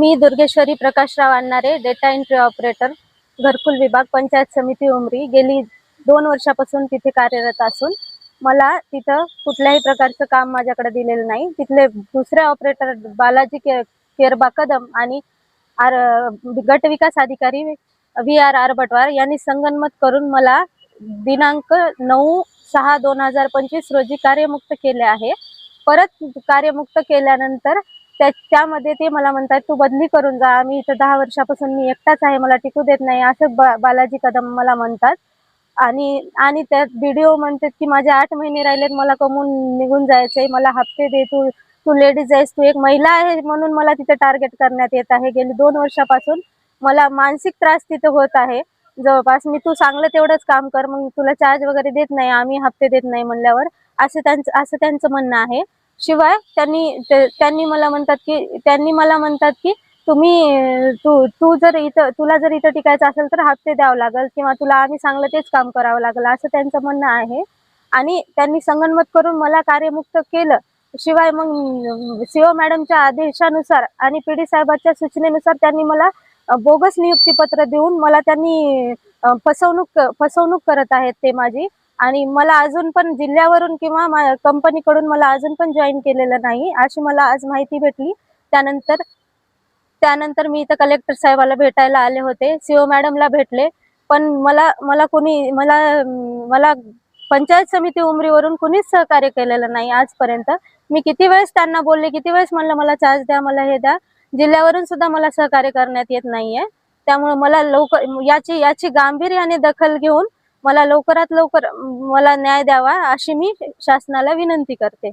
मी दुर्गेश्वरी प्रकाशराव आणणारे data entry operator घरकुल विभाग पंचायत समिती उमरी. गेली दोन वर्षापासून तिथे कार्यरत असून मला तिथं कुठल्याही प्रकारचं काम माझ्याकडे दिलेलं नाही. तिथले दुसरे ऑपरेटर बालाजी के केरबा कदम आणि आर गट विकास अधिकारी व्ही आर आर बटवार यांनी संगनमत करून मला दिनांक नऊ सहा दोन हजार पंचवीस रोजी कार्यमुक्त केले आहे. परत कार्यमुक्त केल्यानंतर त्यामध्ये ते मला म्हणतात तू बदली करून जा. आम्ही इथं दहा वर्षापासून मी एकटाच आहे. मला टिकू देत नाही. असं बा बालाजी कदम मला म्हणतात. आणि आणि त्यात व्हिडिओ म्हणतात की माझे आठ महिने राहिलेत. मला कमवून निघून जायचंय. मला हप्ते दे. तू तू लेडीज आहेस. तू एक महिला आहे म्हणून मला तिथे टार्गेट करण्यात येत आहे. गेली दोन वर्षापासून मला मानसिक त्रास तिथे होत आहे. जवळपास मी तू चांगलं तेवढंच काम कर. मग तुला चार्ज वगैरे देत नाही. आम्ही हप्ते देत नाही म्हणल्यावर. असं त्यांचं असं त्यांचं म्हणणं आहे. शिवाय त्यांनी त्यांनी मला म्हणतात की त्यांनी मला म्हणतात की तुम्ही तू तू जर इथं तुला जर इथं टिकायचं असेल तर हप्ते द्यावं लागेल किंवा तुला आम्ही चांगलं तेच काम करावं लागेल असं त्यांचं म्हणणं आहे. आणि त्यांनी संगनमत करून मला कार्यमुक्त केलं. शिवाय मग सीओ मॅडमच्या आदेशानुसार आणि पी डी साहेबांच्या सूचनेनुसार त्यांनी मला बोगस नियुक्तीपत्र देऊन मला त्यांनी फसवणूक फसवणूक करत आहेत ते माझी. आणि मला अजून पण जिल्ह्यावरून किंवा कंपनीकडून मला अजून पण जॉईन केलेलं नाही अशी मला आज माहिती भेटली. त्यानंतर त्यानंतर मी इथं कलेक्टर साहेबाला भेटायला आले होते. सीओ मॅडमला भेटले. पण मला मला कोणी मला मला पंचायत समिती उमरीवरून कुणीच सहकार्य केलेलं नाही आजपर्यंत. मी किती वेळेस त्यांना बोलले किती वेळेस म्हणलं मला चार्ज द्या मला हे द्या. जिल्ह्यावरून सुद्धा मला सहकार्य करण्यात येत नाहीये. त्यामुळे मला लवकर याची याची गांभीर्याने दखल घेऊन मला लवकरात लवकर मला न्याय द्यावा अशी मी शासनाला विनंती करते.